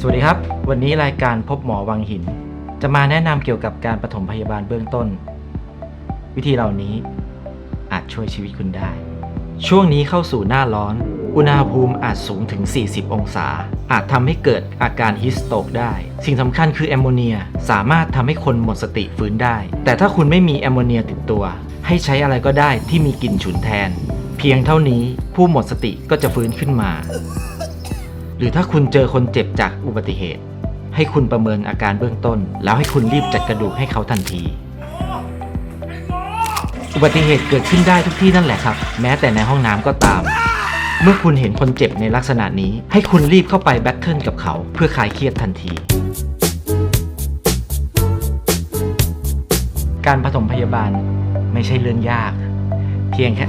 สวัสดีครับ วันนี้รายการพบหมอวังหิน จะมาแนะนำเกี่ยวกับการปฐมพยาบาลเบื้องต้น วิธีเหล่านี้อาจช่วยชีวิตคุณได้ ช่วงนี้เข้าสู่หน้าร้อน อุณหภูมิอาจสูงถึง 40 องศา อาจทำให้เกิดอาการฮิสโตกได้ สิ่งสำคัญคือแอมโมเนียสามารถทำให้คนหมดสติฟื้นได้ แต่ถ้าคุณไม่มีแอมโมเนียติดตัว ให้ใช้อะไรก็ได้ที่มีกลิ่นฉุนแทน เพียงเท่านี้ผู้หมดสติก็จะฟื้นขึ้นมา หรือถ้าคุณเจอคนเจ็บจากอุบัติเหตุ ให้คุณประเมินอาการเบื้องต้น แล้วให้คุณรีบจัดกระดูกให้เขาทันที อุบัติเหตุเกิดขึ้นได้ทุกที่นั่นแหละครับ แม้แต่ในห้องน้ำก็ตาม เมื่อคุณเห็นคนเจ็บในลักษณะนี้ ให้คุณรีบเข้าไปแบทเทิลกับเขา เพื่อคลายเครียดทันทีการผสมพยาบาลไม่ใช่เรื่องยาก เพียงแค่